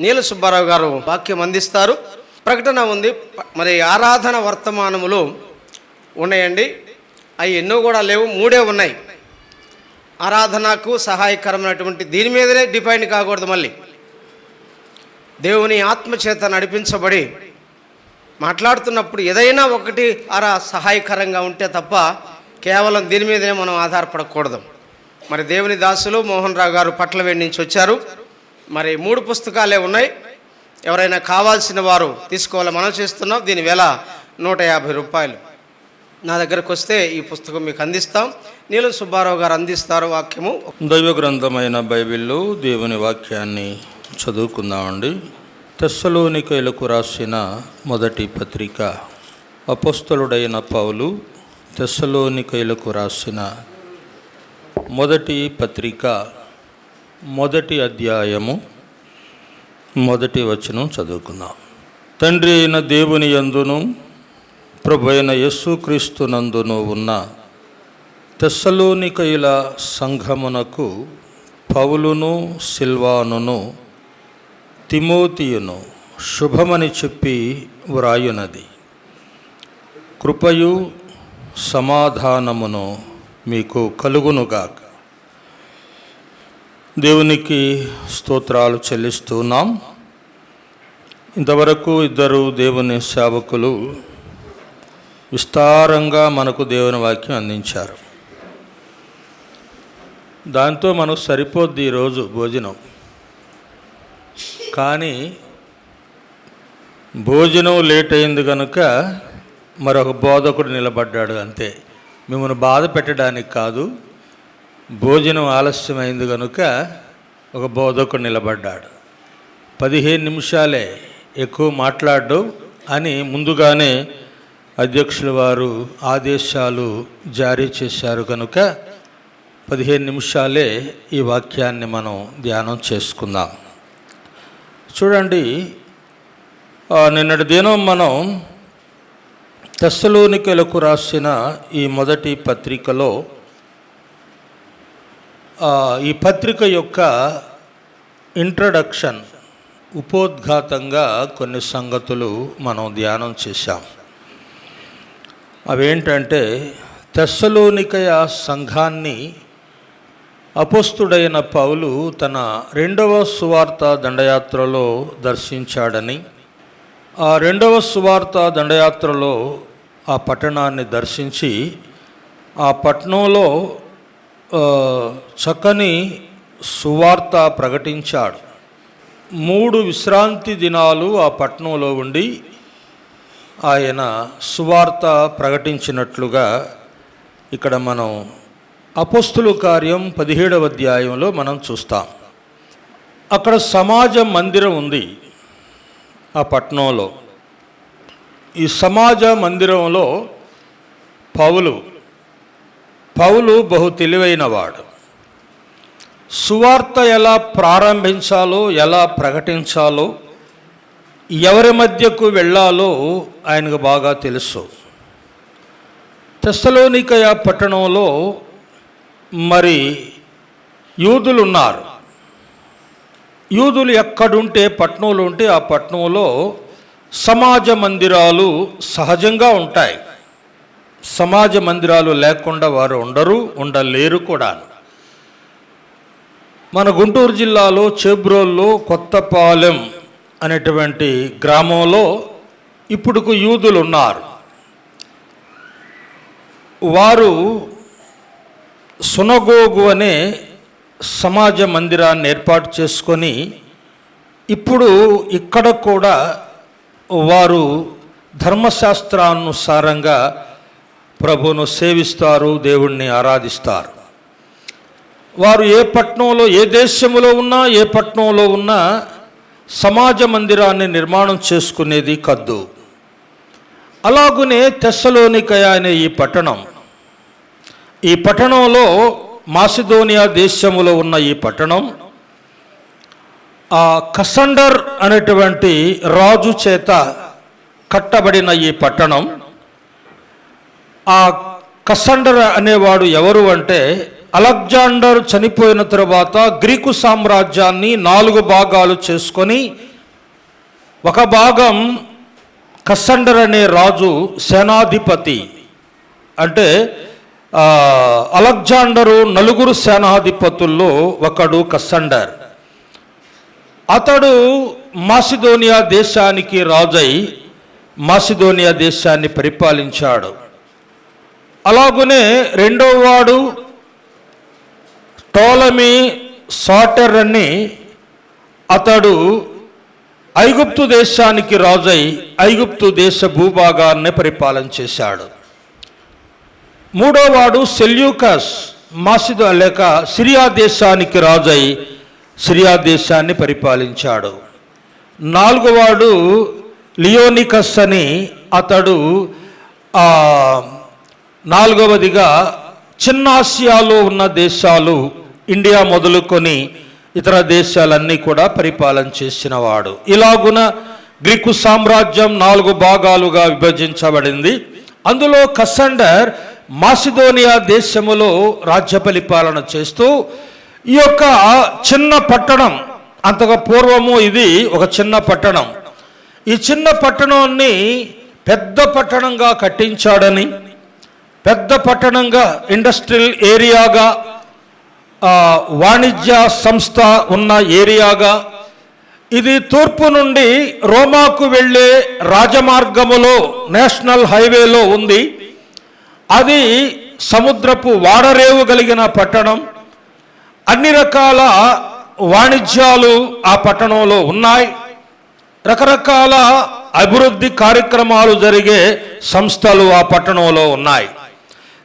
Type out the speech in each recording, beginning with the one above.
నీల సుబ్బారావు గారు వాక్యం అందిస్తారు. ప్రకటన ఉంది. మరి ఆరాధన వర్తమానములు ఉన్నాయండి. అవి ఎన్నో కూడా లేవు మూడే ఉన్నాయి. ఆరాధనకు సహాయకరమైనటువంటి దీని మీదనే డిపెండ్ కాకూడదు మళ్ళీ. దేవుని ఆత్మచేత నడిపించబడి మాట్లాడుతున్నప్పుడు ఏదైనా ఒకటి అరా సహాయకరంగా ఉంటే తప్ప కేవలం దీని మీదనే మనం ఆధారపడకూడదు. మరి దేవుని దాసులు మోహన్ రావు గారు పట్ల నుంచి వచ్చారు. మరి మూడు పుస్తకాలే ఉన్నాయి. ఎవరైనా కావాల్సిన వారు తీసుకోవాలని మనం చేస్తున్నాం. దీని వేల నూట యాభై రూపాయలు. నా దగ్గరకు వస్తే ఈ పుస్తకం మీకు అందిస్తాం. నీలం సుబ్బారావు గారు అందిస్తారు వాక్యము. దైవ గ్రంథమైన బైబిల్లో దేవుని వాక్యాన్ని చదువుకుందామండి. తెస్సలోనికైలకు రాసిన మొదటి పత్రిక. అపస్తులుడైన పౌలు తెస్సలోనికైలకు రాసిన మొదటి పత్రిక. మొదటి అధ్యాయము మొదటి వచనం చదువుకుందాం. తండ్రి అయిన దేవుని యందును ప్రభు అయిన యేసుక్రీస్తునందును ఉన్న తెస్సలోనికైల సంఘమునకు పౌలును సిల్వానును తిమోతియును శుభమని చెప్పి వ్రాయునది. కృపయు సమాధానమును మీకు కలుగునుగాక. దేవునికి స్తోత్రాలు చెల్లిస్తున్నాం. ఇంతవరకు ఇద్దరు దేవుని సేవకులు విస్తారంగా మనకు దేవుని వాక్యం అందించారు. దాంతో మనకు సరిపోద్ది ఈరోజు భోజనం. కానీ భోజనం లేట్ అయింది కనుక మరొక బోధకుడు నిలబడ్డాడు అంతే. మిమ్మల్ని బాధ పెట్టడానికి కాదు. భోజనం ఆలస్యమైంది కనుక ఒక బోధకుడు నిలబడ్డాడు. పదిహేను నిమిషాలే ఎక్కువ మాట్లాడు అని ముందుగానే అధ్యక్షుల వారు ఆదేశాలు జారీ చేశారు కనుక పదిహేను నిమిషాలే ఈ వాక్యాన్ని మనం ధ్యానం చేసుకుందాం. చూడండి నిన్నటి దినం మనం తెస్సలోనికలకు రాసిన ఈ మొదటి పత్రికలో ఈ పత్రిక యొక్క ఇంట్రడక్షన్ ఉపోద్ఘాతంగా కొన్ని సంగతులు మనం ధ్యానం చేశాం. అవేంటంటే తెస్సలోనికయ సంఘాన్ని అపోస్తుడైన పౌలు తన రెండవ సువార్త దండయాత్రలో దర్శించాడని ఆ రెండవ సువార్త దండయాత్రలో ఆ పట్టణాన్ని దర్శించి ఆ పట్టణంలో చక్కని సువార్త ప్రకటించాడు. మూడు విశ్రాంతి దినాలు ఆ పట్టణంలో ఉండి ఆయన సువార్త ప్రకటించినట్లుగా ఇక్కడ మనం అపోస్తుల కార్యం పదిహేడవ అధ్యాయంలో మనం చూస్తాం. అక్కడ సమాజ మందిరం ఉంది ఆ పట్టణంలో. ఈ సమాజ మందిరంలో పౌలు పౌలు బహు తెలివైనవాడు. సువార్త ఎలా ప్రారంభించాలో ఎలా ప్రకటించాలో ఎవరి మధ్యకు వెళ్ళాలో ఆయనకు బాగా తెలుసు. తెస్సలోనికయ పట్టణంలో మరి యూదులు ఉన్నారు యూదులు ఎక్కడుంటే పట్టణంలో ఉంటే ఆ పట్టణంలో సమాజ మందిరాలు సహజంగా ఉంటాయి. సమాజ మందిరాలు లేకుండా వారు ఉండరు ఉండలేరు కూడా. మన గుంటూరు జిల్లాలో చేబ్రోల్లో కొత్తపాలెం అనేటువంటి గ్రామంలో ఇప్పుడుకు యూదులు ఉన్నారు వారు సునగోగు అనే సమాజ మందిరాన్ని ఏర్పాటు చేసుకొని ఇప్పుడు ఇక్కడ కూడా వారు ధర్మశాస్త్రానుసారంగా ప్రభువును సేవిస్తారు దేవుణ్ణి ఆరాధిస్తారు. వారు ఏ పట్టణంలో ఏ దేశంలో ఉన్నా ఏ పట్టణంలో ఉన్నా సమాజ మందిరాన్ని నిర్మాణం చేసుకునేది కద్దు. అలాగునే తెస్సలోనికయ అనే ఈ పట్టణం. ఈ పట్టణంలో మాసిదోనియా దేశంలో ఉన్న ఈ పట్టణం ఆ కసండర్ అనేటువంటి రాజు చేత కట్టబడిన ఈ పట్టణం. ఆ కసండర్ అనేవాడు ఎవరు అంటే అలెగ్జాండర్ చనిపోయిన తర్వాత గ్రీకు సామ్రాజ్యాన్ని నాలుగు భాగాలు చేసుకొని ఒక భాగం కసండర్ అనే రాజు సేనాధిపతి. అంటే అలెగ్జాండరు నలుగురు సేనాధిపతుల్లో ఒకడు కసండర్ అతడు మాసిదోనియా దేశానికి రాజై మాసిదోనియా దేశాన్ని పరిపాలించాడు. అలాగనే రెండో వాడు టోలమీ సాటర్ అని అతడు ఐగుప్తు దేశానికి రాజై ఐగుప్తు దేశ భూభాగాన్ని పరిపాలన చేశాడు. మూడోవాడు సెల్యూకస్ మాసిద లేక సిరియా దేశానికి రాజై సిరియా దేశాన్ని పరిపాలించాడు. నాలుగోవాడు లియోనికస్ అని అతడు నాలుగవదిగా చిన్న ఆసియాలో ఉన్న దేశాలు ఇండియా మొదలుకొని ఇతర దేశాలన్నీ కూడా పరిపాలన చేసినవాడు. ఇలాగున గ్రీకు సామ్రాజ్యం నాలుగు భాగాలుగా విభజించబడింది. అందులో కసండర్ మాసిదోనియా దేశములో రాజ్య పరిపాలన చేస్తూ ఈ యొక్క చిన్న పట్టణం అంతగా పూర్వము ఇది ఒక చిన్న పట్టణం. ఈ చిన్న పట్టణాన్ని పెద్ద పట్టణంగా కట్టించాడని పెద్ద పట్టణంగా ఇండస్ట్రియల్ ఏరియాగా వాణిజ్య సంస్థ ఉన్న ఏరియాగా ఇది తూర్పు నుండి రోమాకు వెళ్ళే రాజమార్గములో నేషనల్ హైవేలో ఉంది. అది సముద్రపు వాడరేవు కలిగిన పట్టణం. అన్ని రకాల వాణిజ్యాలు ఆ పట్టణంలో ఉన్నాయి. రకరకాల అభివృద్ధి కార్యక్రమాలు జరిగే సంస్థలు ఆ పట్టణంలో ఉన్నాయి.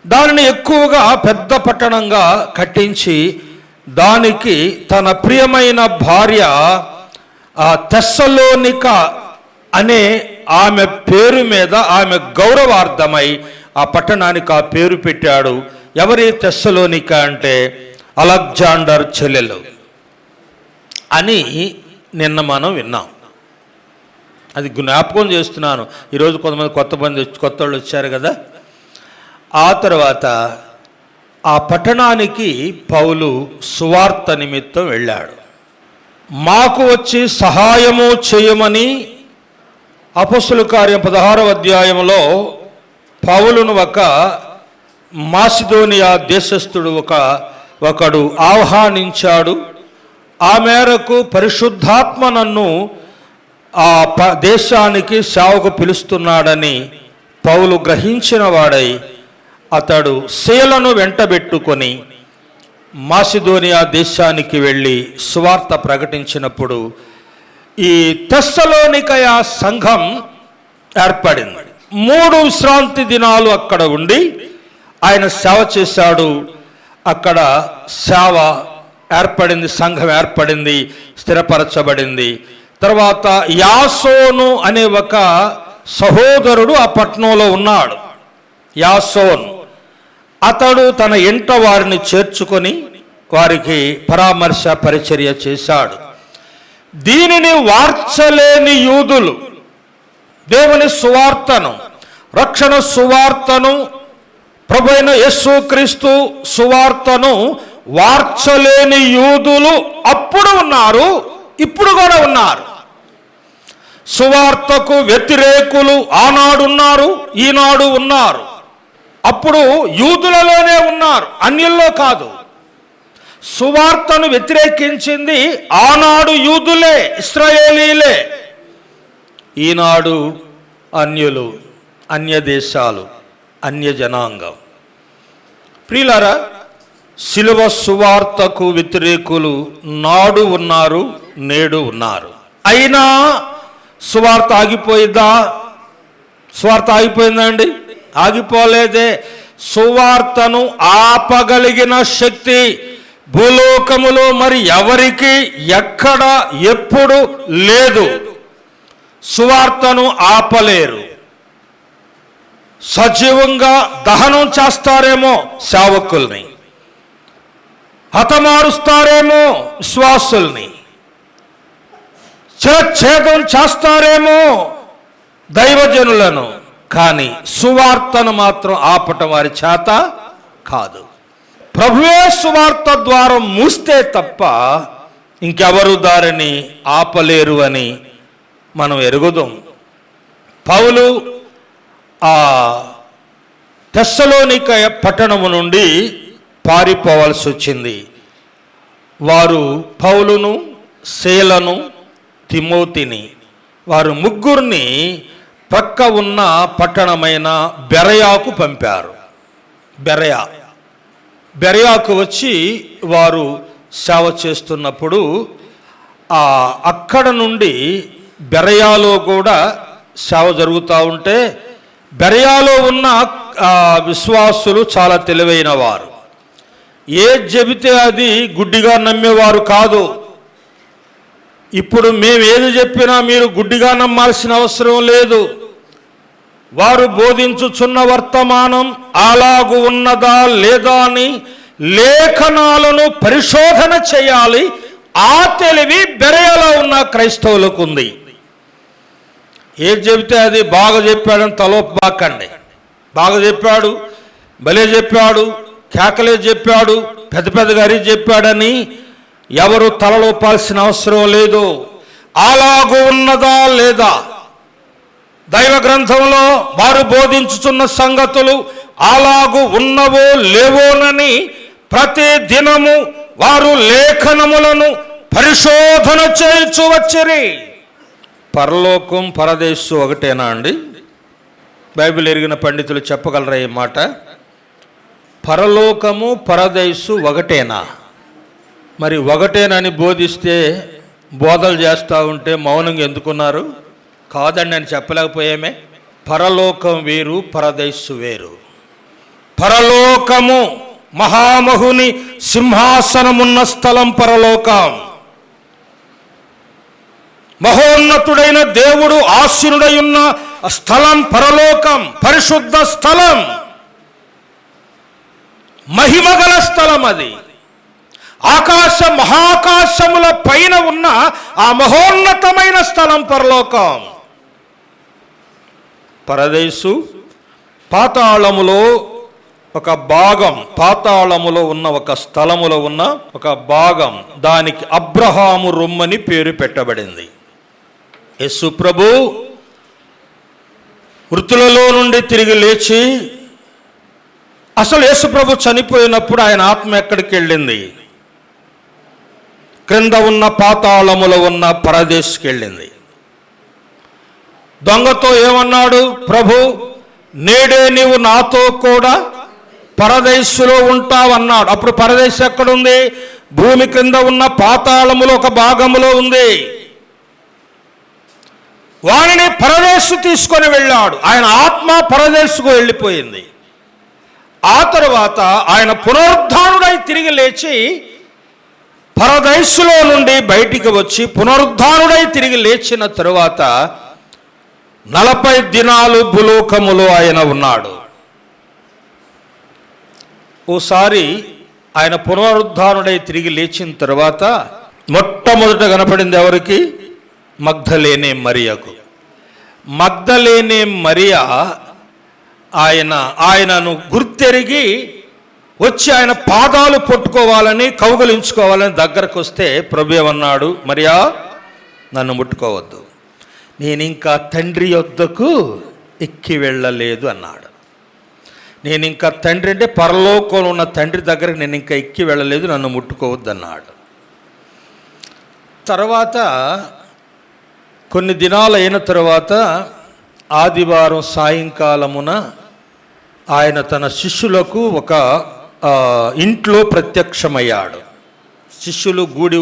దానిని ఎక్కువగా పెద్ద పట్టణంగా కట్టించి దానికి తన ప్రియమైన భార్య తెస్సలోనిక అనే ఆమె పేరు మీద ఆమె గౌరవార్థమై ఆ పట్టణానికి ఆ పేరు పెట్టాడు. ఎవరి తెస్సలోనిక అంటే? అలెగ్జాండర్ చెల్లెలు అని నిన్న మనం విన్నాం. అది జ్ఞాపకం చేస్తున్నాను. ఈరోజు కొంతమంది కొత్త మంది వచ్చి- కొత్త వాళ్ళు వచ్చారు కదా? ఆ తర్వాత ఆ పట్టణానికి పౌలు సువార్త నిమిత్తం వెళ్ళాడు. మాకు వచ్చి సహాయము చేయమని అపస్సుల కార్యం పదహారవ అధ్యాయంలో పౌలును ఒక మాసిదోనియా దేశస్థుడు ఒక ఒకడు ఆహ్వానించాడు. ఆ మేరకు పరిశుద్ధాత్మ నన్ను ఆ ప దేశానికి సేవకు పిలుస్తున్నాడని పౌలు గ్రహించిన వాడై అతడు శీలను వెంటబెట్టుకొని మాసిదోనియా దేశానికి వెళ్ళి సువార్త ప్రకటించినప్పుడు ఈ తెస్సలోనికయ సంఘం ఏర్పడింది. మూడు విశ్రాంతి దినాలు అక్కడ ఉండి ఆయన సేవ చేశాడు. అక్కడ సేవ ఏర్పడింది సంఘం ఏర్పడింది స్థిరపరచబడింది. తర్వాత యాసోను అనే ఒక సహోదరుడు ఆ పట్టణంలో ఉన్నాడు. యాసోన్. అతడు తన ఇంట వారిని చేర్చుకొని వారికి పరామర్శ పరిచర్య చేశాడు. దీనిని వార్చలేని యూదులు దేవుని సువార్తను రక్షణ సువార్తను ప్రభైన యేసుక్రీస్తు సువార్తను వార్చలేని యూదులు అప్పుడు ఉన్నారు ఇప్పుడు కూడా ఉన్నారు. సువార్తకు వ్యతిరేకులు ఆనాడు ఉన్నారు ఈనాడు ఉన్నారు. అప్పుడు యూదులలోనే ఉన్నారు. అన్యుల్లో కాదు. సువార్తను వ్యతిరేకించింది ఆనాడు యూదులే ఇస్రాయేలీలే. ఈనాడు అన్యులు అన్య దేశాలు అన్య జనాంగం ప్రియులారా శిలువ సువార్తకు వ్యతిరేకులు నాడు ఉన్నారు నేడు ఉన్నారు. అయినా సువార్త ఆగిపోయిద్దా? సువార్త ఆగిపోయిందా అండి? ఆగిపోలేదే. సువార్తను ఆపగలిగిన శక్తి భూలోకములో మరి ఎవరికి ఎక్కడ ఎప్పుడు లేదు. సువార్తను ఆపలేరు. సజీవంగా దహనం చేస్తారేమో సేవకుల్ని. హతమారుస్తారేమో విశ్వాసుల్ని. చిరఛేదం చేస్తారేమో దైవజనులను. కానీ సువార్తను మాత్రం ఆపటం వారి చేత కాదు. ప్రభువే సువార్త ద్వారం మూస్తే తప్ప ఇంకెవరు దారిని ఆపలేరు అని మనం ఎరుగుదాం. పౌలు ఆ తెస్సలోనిక పట్టణము నుండి పారిపోవాల్సి వచ్చింది. వారు పౌలును శేలను తిమోతిని వారు ముగ్గురిని ప్రక్క ఉన్న పట్టణమైన బెరయాకు పంపారు. బెరయా. బెరయాకు వచ్చి వారు సేవ చేస్తున్నప్పుడు అక్కడ నుండి బెరయాలో కూడా సేవ జరుగుతూ ఉంటే బెరయాలో ఉన్న విశ్వాసులు చాలా తెలివైన వారు ఏది చెబితే అది గుడ్డిగా నమ్మేవారు కాదు. ఇప్పుడు మేము ఏది చెప్పినా మీరు గుడ్డిగా నమ్మాల్సిన అవసరం లేదు. వారు బోధించుచున్న వర్తమానం అలాగు ఉన్నదా లేదా అని లేఖనాలను పరిశోధన చేయాలి. ఆ తెలివి బెరయలో ఉన్న క్రైస్తవులకు ఉంది ఏది చెబితే అది బాగా చెప్పాడని తలోపాకండి బాగా చెప్పాడు భలే చెప్పాడు కేకలే చెప్పాడు పెద్ద పెద్ద గారి చెప్పాడని ఎవరు తలలోపాల్సిన అవసరం లేదు. అలాగు ఉన్నదా లేదా? దైవ గ్రంథంలో వారు బోధించుచున్న సంగతులు అలాగు ఉన్నవో లేవోనని ప్రతి దినము వారు లేఖనములను పరిశోధన చేయించు వచ్చిరి. పరలోకం పరదేశు ఒకటేనా అండి? బైబిల్ ఎరిగిన పండితులు చెప్పగలరా ఈ మాట? పరలోకము పరదేశు ఒకటేనా? మరి ఒకటేనని బోధిస్తే బోధలు చేస్తూ ఉంటే మౌనంగా ఎందుకున్నారు? కాదండి అని చెప్పలేకపోయామే. పరలోకం వేరు పరదేశు వేరు. పరలోకము మహామహుని సింహాసనమున్న స్థలం పరలోకం. మహోన్నతుడైన దేవుడు ఆశీనుడై ఉన్న స్థలం పరలోకం పరిశుద్ధ స్థలం. మహిమగల స్థలం అది. ఆకాశ మహాకాశముల పైన ఉన్న ఆ మహోన్నతమైన స్థలం పరలోకం. పరదేశు పాతాళములో ఒక భాగం పాతాళములో ఉన్న ఒక స్థలములో ఉన్న ఒక భాగం దానికి అబ్రహాము రొమ్మని పేరు పెట్టబడింది. యస్సు ప్రభు వృత్తులలో నుండి తిరిగి లేచి అసలు యేసుప్రభు చనిపోయినప్పుడు ఆయన ఆత్మ ఎక్కడికి వెళ్ళింది? క్రింద ఉన్న పాతాళములో ఉన్న పరదేశ్కి వెళ్ళింది. దొంగతో ఏమన్నాడు? ప్రభు నేడే నీవు నాతో కూడా పరదేశులో ఉంటావన్నాడు. అప్పుడు పరదేశం ఎక్కడుంది? భూమి క్రింద ఉన్న పాతాళములో ఒక భాగములో ఉంది. వారిని పరదేశు తీసుకొని వెళ్ళాడు. ఆయన ఆత్మ పరదేశుకు వెళ్ళిపోయింది. ఆ తరువాత ఆయన పునరుద్ధానుడై తిరిగి లేచి పరదైసులో నుండి బయటికి వచ్చి పునరుద్ధానుడై తిరిగి లేచిన తరువాత నలభై దినాలు భూలోకములో ఆయన ఉన్నాడు. ఓసారి ఆయన పునరుద్ధానుడై తిరిగి లేచిన తరువాత మొట్టమొదట కనపడింది ఎవరికి? మగ్ధలేనే మరియకు. మగ్ధలేనే మరియా ఆయన ఆయనను గుర్తెరిగి వచ్చి ఆయన పాదాలు పట్టుకోవాలని కౌగలించుకోవాలని దగ్గరకు వస్తే ప్రభు ఏమన్నాడు? మరియా నన్ను ముట్టుకోవద్దు. నేను ఇంకా తండ్రి యొద్దకు ఎక్కి వెళ్ళలేదు అన్నాడు. నేను ఇంకా తండ్రి అంటే పరలోకంలో ఉన్న తండ్రి దగ్గరకు నేను ఇంకా ఎక్కి వెళ్ళలేదు నన్ను ముట్టుకోవద్దు అన్నాడు తర్వాత కొన్ని దినాలు అయిన తర్వాత ఆదివారం సాయంకాలమున ఆయన తన శిష్యులకు ఒక ఇంట్లో ప్రత్యక్షమయ్యాడు. శిష్యులు గూడి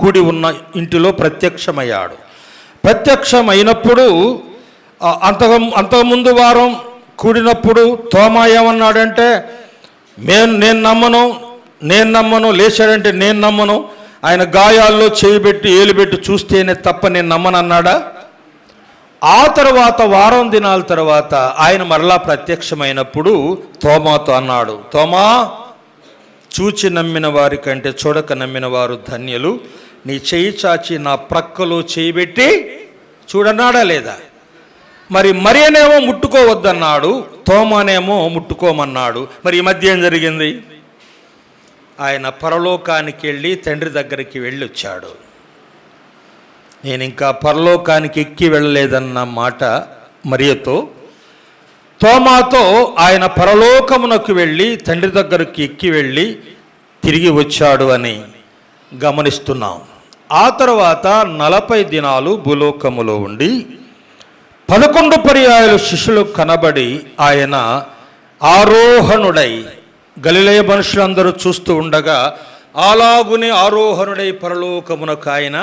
కూడి ఉన్న ఇంటిలో ప్రత్యక్షమయ్యాడు. ప్రత్యక్షమైనప్పుడు అంతకు అంతకుముందు వారం కూడినప్పుడు తోమా ఏమన్నాడంటే నేను నేను నమ్మను నేను నమ్మను లేచాడంటే నేను నమ్మను ఆయన గాయాల్లో చేయి పెట్టి ఏలు పెట్టి చూస్తేనే తప్ప నేను నమ్మను అన్నాడా ఆ తర్వాత వారం దినాల తర్వాత ఆయన మరలా ప్రత్యక్షమైనప్పుడు తోమాతో అన్నాడు తోమా చూచి నమ్మిన వారి కంటే చూడక నమ్మిన వారు ధన్యులు. నీ చేయి చాచి నా ప్రక్కలో చేయి పెట్టి చూడన్నాడా లేదా? మరి మరియనేమో ముట్టుకోవద్దన్నాడు తోమానేమో ముట్టుకోమన్నాడు. మరి ఈ మధ్య ఏం జరిగింది? ఆయన పరలోకానికి వెళ్ళి తండ్రి దగ్గరికి వెళ్ళి వచ్చాడు నేను ఇంకా పరలోకానికి ఎక్కి వెళ్ళలేదన్న మాట మరియతో తోమాతో ఆయన పరలోకమునకు వెళ్ళి తండ్రి దగ్గరికి ఎక్కి వెళ్ళి తిరిగి వచ్చాడు అని గమనిస్తున్నాం. ఆ తర్వాత నలభై దినాలు భూలోకములో ఉండి పదకొండు పర్యాయాలు శిష్యులు కనబడి ఆయన ఆరోహణుడై గలిలయ మనుషులందరూ చూస్తూ ఉండగా అలాగునే ఆరోహణుడై పరలోకమునకు ఆయన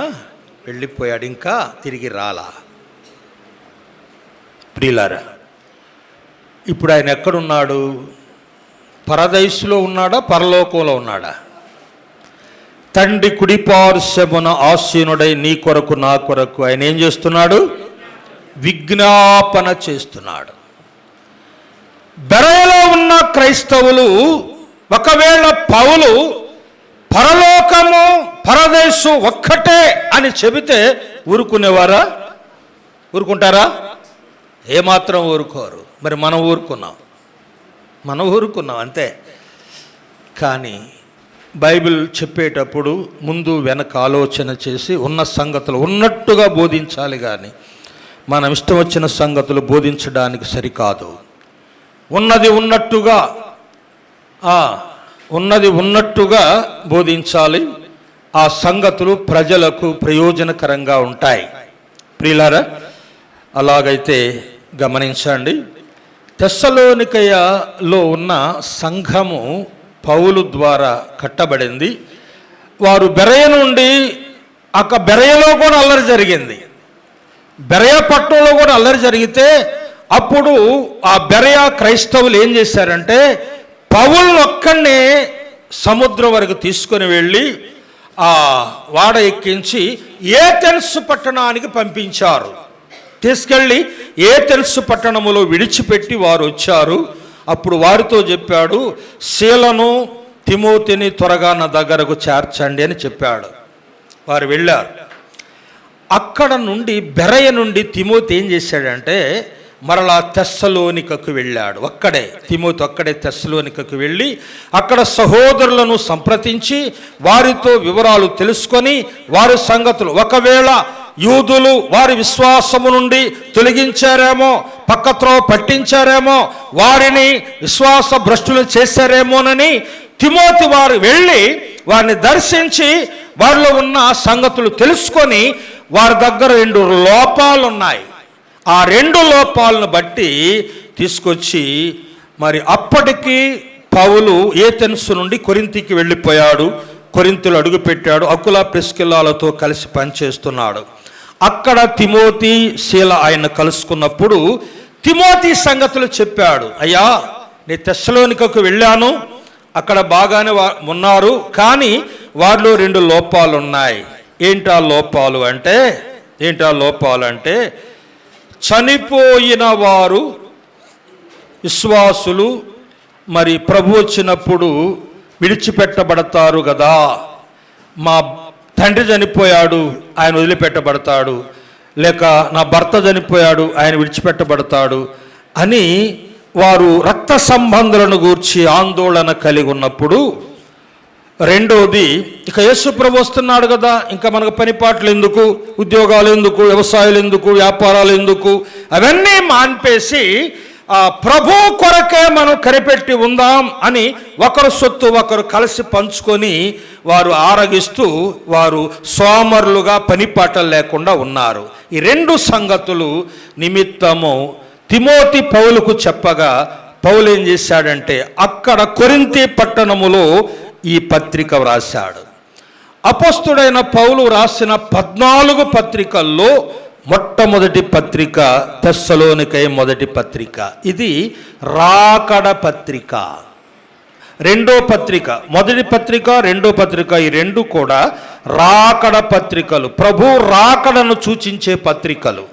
వెళ్ళిపోయాడు ఇంకా తిరిగి రాలా. ప్రియులారా ఇప్పుడు ఆయన ఎక్కడున్నాడు? పరదైసులో ఉన్నాడా? పరలోకంలో ఉన్నాడా? తండ్రి కుడిపార్శమున ఆసీనుడై నీ కొరకు నా కొరకు ఆయన ఏం చేస్తున్నాడు? విజ్ఞాపన చేస్తున్నాడు. బెరయలో ఉన్న క్రైస్తవులు ఒకవేళ పౌలు పరలోకము పరదేశం ఒక్కటే అని చెబితే ఊరుకునేవారా? ఊరుకుంటారా? ఏమాత్రం ఊరుకోరు. మరి మనం ఊరుకున్నాం. మనం ఊరుకున్నాం అంతే. కానీ బైబిల్ చెప్పేటప్పుడు ముందు వెనక ఆలోచన చేసి ఉన్న సంగతులు ఉన్నట్టుగా బోధించాలి కానీ మనం ఇష్టం వచ్చిన సంగతులు బోధించడానికి సరికాదు. ఉన్నది ఉన్నట్టుగా ఉన్నది ఉన్నట్టుగా బోధించాలి. ఆ సంగతులు ప్రజలకు ప్రయోజనకరంగా ఉంటాయి. ప్రియులారా అలాగైతే గమనించండి. తెస్సలోనికయలో ఉన్న సంఘము పౌలు ద్వారా కట్టబడింది. వారు బెరయ నుండి అక్క బెరయలో కూడా అల్లరి జరిగింది. బెరయ పట్టణంలో కూడా అల్లరి జరిగితే అప్పుడు ఆ బెరయ క్రైస్తవులు ఏం చేశారంటే పౌలు ఒక్కడినే సముద్రం వరకు తీసుకొని వెళ్ళి ఆ వాడ ఎక్కించి ఏథెన్స్ పట్టణానికి పంపించారు. తీసుకెళ్ళి ఏథెన్స్ పట్టణములో విడిచిపెట్టి వారు వచ్చారు అప్పుడు వారితో చెప్పాడు శీలను తిమోతిని త్వరగా నా దగ్గరకు చేర్చండి అని చెప్పాడు. వారు వెళ్ళారు. అక్కడ నుండి బెరయ నుండి తిమోతి ఏం చేశాడంటే మరలా తెస్సలోనికకు వెళ్ళాడు. ఒక్కడే తిమోతి ఒక్కడే తెస్సలోనికకు వెళ్ళి అక్కడ సహోదరులను సంప్రదించి వారితో వివరాలు తెలుసుకొని వారి సంగతులు ఒకవేళ యూదులు వారి విశ్వాసము నుండి తొలగించారేమో పక్కత్రో పట్టించారేమో వారిని విశ్వాస భ్రష్టులు చేశారేమోనని తిమోతి వారు వెళ్ళి వారిని దర్శించి వారిలో ఉన్న సంగతులు తెలుసుకొని వారి దగ్గర రెండు లోపాలు ఉన్నాయి ఆ రెండు లోపాలను బట్టి తీసుకొచ్చి మరి అప్పటికి పౌలు ఏథెన్స్ నుండి కొరింతికి వెళ్ళిపోయాడు. కొరింతలు అడుగుపెట్టాడు. అకుల ప్రిస్కిల్లాలతో కలిసి పనిచేస్తున్నాడు. అక్కడ తిమోతి శీల ఆయన కలుసుకున్నప్పుడు తిమోతి సంగతులు చెప్పాడు. అయ్యా నేను తెస్సలోనికకు వెళ్ళాను. అక్కడ బాగానే ఉన్నారు. కానీ వారిలో రెండు లోపాలు ఉన్నాయి ఏంటా లోపాలు అంటే ఏంటా లోపాలు అంటే చనిపోయిన వారు విశ్వాసులు మరి ప్రభు వచ్చినప్పుడు విడిచిపెట్టబడతారు కదా. మా తండ్రి చనిపోయాడు ఆయన వదిలిపెట్టబడతాడు. లేక నా భర్త చనిపోయాడు ఆయన విడిచిపెట్టబడతాడు అని వారు రక్త సంబంధాలను గూర్చి ఆందోళన కలిగి ఉన్నప్పుడు రెండోది ఇక యేసు ప్రభు వస్తున్నాడు కదా ఇంకా మనకు పనిపాట్లు ఎందుకు ఉద్యోగాలు ఎందుకు వ్యవసాయాలు ఎందుకు వ్యాపారాలు ఎందుకు అవన్నీ మాన్పేసి ఆ ప్రభు కొరకే మనం కనిపెట్టి ఉందాం అని ఒకరు సొత్తు ఒకరు కలిసి పంచుకొని వారు ఆరగిస్తూ వారు సోమరులుగా పనిపాటలు లేకుండా ఉన్నారు. ఈ రెండు సంగతులు నిమిత్తము తిమోతి పౌలుకు చెప్పగా పౌలు ఏం చేశాడంటే అక్కడ కొరింతి పట్టణములో ఈ పత్రిక వ్రాశాడు. అపస్తుడైన పౌలు రాసిన పద్నాలుగు పత్రికల్లో మొట్టమొదటి పత్రిక తెస్సలోనికై మొదటి పత్రిక. ఇది రాకడ పత్రిక. రెండో పత్రిక మొదటి పత్రిక రెండో పత్రిక ఈ రెండు కూడా రాకడ పత్రికలు. ప్రభు రాకడను సూచించే పత్రికలు.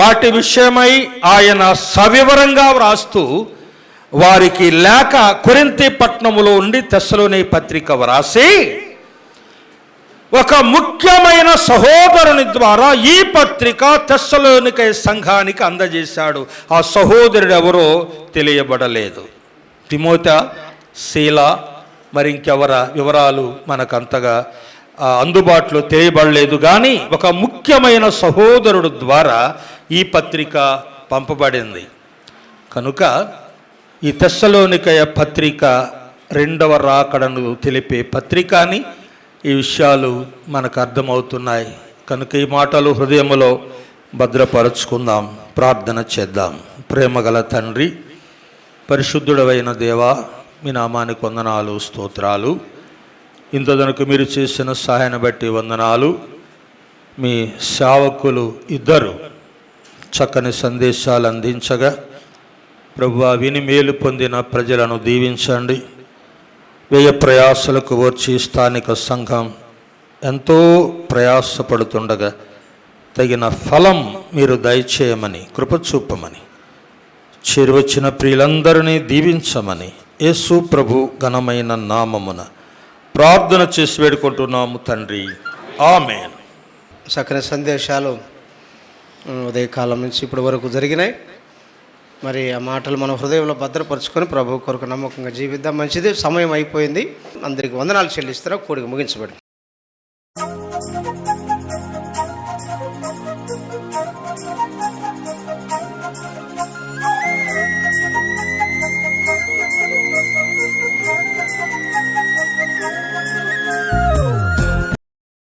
వాటి విషయమై ఆయన సవివరంగా వ్రాస్తూ వారికి లేక కొరింతి పట్టణములో ఉండి తెస్సలోని పత్రిక వ్రాసి ఒక ముఖ్యమైన సహోదరుని ద్వారా ఈ పత్రిక తెస్సలోనికై సంఘానికి అందజేశాడు. ఆ సహోదరుడు ఎవరో తెలియబడలేదు. తిమోత శీల మరి ఇంకెవర వివరాలు మనకు అంతగా అందుబాటులో తెలియబడలేదు. కానీ ఒక ముఖ్యమైన సహోదరుడు ద్వారా ఈ పత్రిక పంపబడింది. కనుక ఈ తెస్సలోనికయ పత్రిక రెండవ రాకడను తెలిపే పత్రిక అని ఈ విషయాలు మనకు అర్థమవుతున్నాయి. కనుక ఈ మాటలు హృదయంలో భద్రపరచుకుందాం. ప్రార్థన చేద్దాం. ప్రేమగల తండ్రి పరిశుద్ధుడవైన దేవా మీ నామానికి వందనాలు స్తోత్రాలు. ఇంతదనకు మీరు చేసిన సహాయాన్ని బట్టి వందనాలు. మీ సేవకులు ఇద్దరు చక్కని సందేశాలు అందించగా ప్రభు విని మేలు పొందిన ప్రజలను దీవించండి. వ్యయ ప్రయాసలకు వచ్చి స్థానిక సంఘం ఎంతో ప్రయాసపడుతుండగా తగిన ఫలం మీరు దయచేయమని కృపచూపమని చేరువచ్చిన ప్రియులందరినీ దీవించమని యేసు ప్రభు ఘనమైన నామమున ప్రార్థన చేసి వేడుకుంటున్నాము తండ్రి. ఆమె సకల సందేశాలు ఉదయకాలం నుంచి ఇప్పటి వరకు జరిగినాయి. మరి ఆ మాటలు మన హృదయంలో భద్రపరుచుకొని ప్రభు కొరకు నమ్మకంగా జీవిద్దాం. మంచిది. సమయం అయిపోయింది. అందరికి వందనాలు చెల్లిస్తారా కూడికి ముగించబడి